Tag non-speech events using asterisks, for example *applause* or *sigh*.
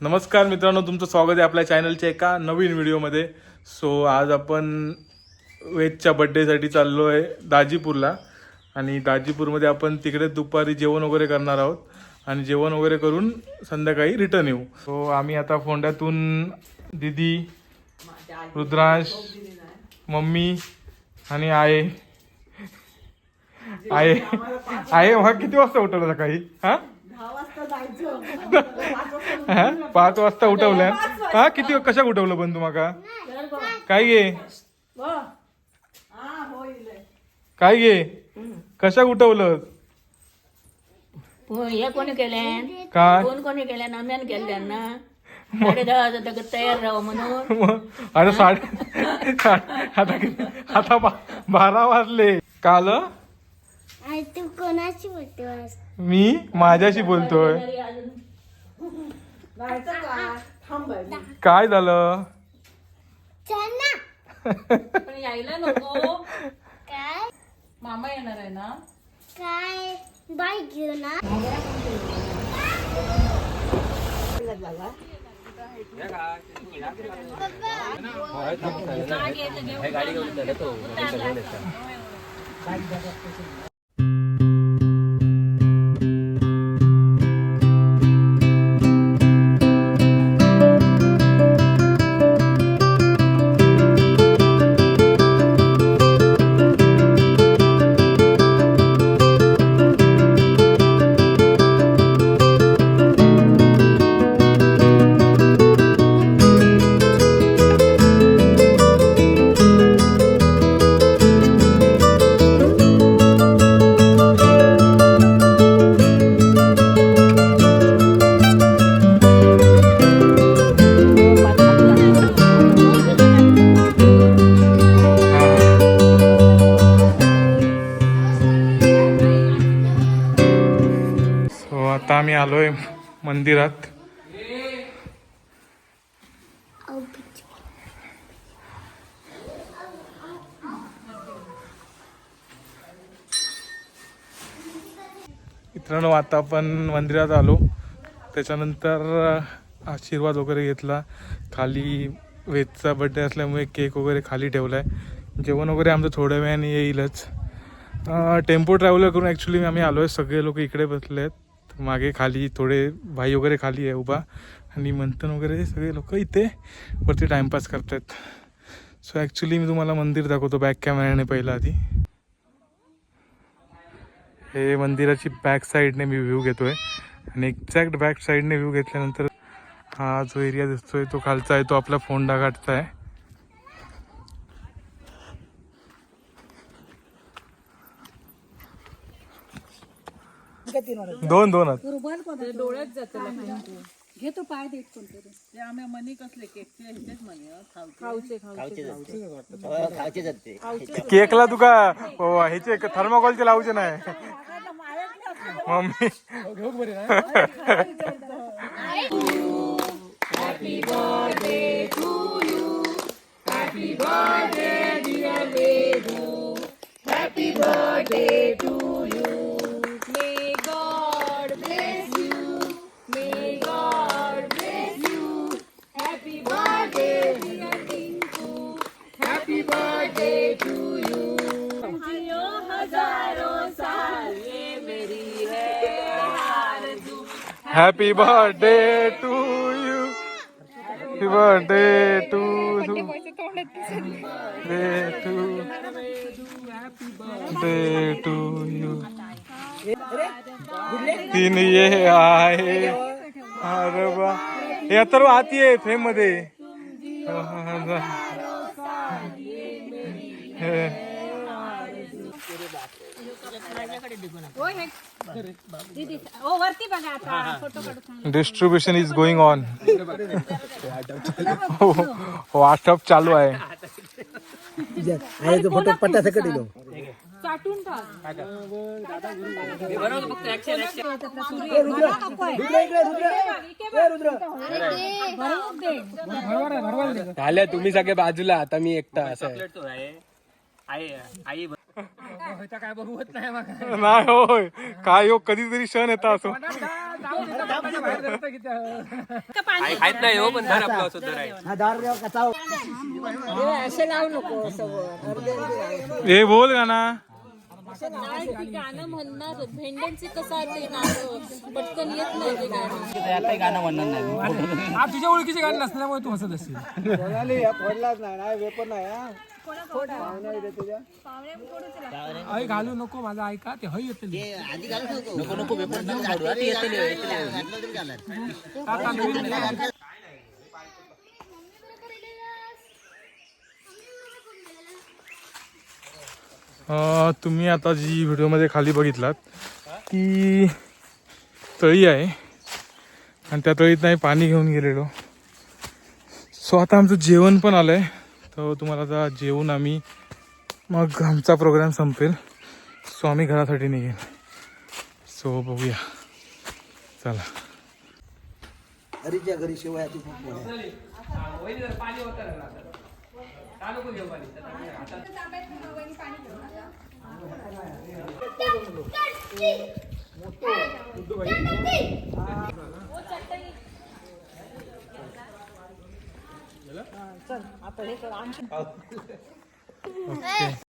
नमस्कार मित्रांनो तुमचं स्वागत आहे आपल्या चॅनलच्या एका नवीन व्हिडिओमध्ये सो आज आपण वेदच्या बड्डेसाठी चाललो आहे दाजीपूरला आणि दाजीपूरमध्ये आपण तिकडे दुपारी जेवण वगैरे करणार आहोत आणि जेवण वगैरे करून संध्याकाळी रिटर्न येऊ सो आम्ही आता फोंड्यातून दिदी रुद्रांश मम्मी आणि आहे आहे आहे मग किती वाजता उठवलं सकाळी हां हा? पाच वाजता उठवल्या? हा किती कशा उठवलं पण तुम्हाला काय घे काय घे कशा उठवलं हो, कोणी केल्यान काय? कोण कोणी केल्यान आम्यान केल्यान. ना साडे दहा वाजता तक तयार राहा म्हणून. *laughs* आता *laughs* साडे आता आता बारा वाजले. काल तू कोणाची बोलतोस मी? माझ्याशी बोलतोय. काय झालं? चल ना. पण यायला नको. काय? मामा येणार आहे ना? काय? बाईक घेऊ ना सो आता आम्ही आलोय मंदिरात. मित्रांनो आता आपण मंदिरात आलो. त्याच्यानंतर आशीर्वाद वगैरे घेतला. खाली वेदचा बड्डे असल्यामुळे केक वगैरे खाली ठेवला आहे जेवण वगैरे आमचं थोड्या वेळाने येईलच. टेम्पो ट्रॅव्हलर करून ॲक्च्युली आम्ही आलो आहे सगळे लोक इकडे बसले आहेत मागे खाली थोडे भाई वगैरे खाली आहे उभा. आणि मंथन वगैरे सगळे लोक इथे वरती टाईमपास करतात सो ॲक्च्युली मी तुम्हाला मंदिर दाखवतो बॅक कॅमेऱ्याने पहिला आधी. हे मंदिराची बॅक साईडने मी व्ह्यू घेतोय. आणि एक्झॅक्ट बॅक साईडने व्ह्यू घेतल्यानंतर हा जो एरिया दिसतोय तो खालचा आहे तो आपला फोंडा घाटचा आहे. दोन दोन आहेत डोळ्यात जातं घेतो पाय देत कोणतरी ते. आम्ही मनी कसले केकचे ह्याचेच मनी खाऊचे. खाऊचे केकला तुका हो, ह्याचे थर्माकोलचे लावचे नाही. Mummy. Happy birthday to you happy birthday to you day to day to you तीन ये आहे अरे बा हे तर आत ये फ्रेममध्ये हे. ओ वरती बघा आता फोटो काढू distribution is going on WhatsApp चालू आहे. तो फोटो चाटून झाल्या तुम्ही सगळे बाजूला आता मी एकटा असं आहे. आई आई काय बघवत नाही मग नाही होय. काय हो कधीतरी क्षण येता असो. खायत नाही हो पण धर आपलं असं धर आहे. असे लावू नको असं ए बोल गाना गाणं म्हणणार भेंड्यांचे कसं आहे ते नातं पटकन येत नाही ते गाणं तुझ्या ओळखीचे गाणं नसल्यामुळे तू हसत असशील आई घालू नको माझा ऐका ते हय येते आता नवीन अं, तुम्ही आता जी व्हिडिओमध्ये खाली बघितलात ती तळी आहे. आणि त्या तळीत नाही पाणी घेऊन गेलेलो. सो आता आमचं जेवण पण आलं आहे तर तुम्हाला आता जेवून आम्ही मग आमचा प्रोग्राम संपेल सो आम्ही घरासाठी निघेल सो बघूया चला घरीच्या घरी शेवयाची खूप मोठी आहे. ओके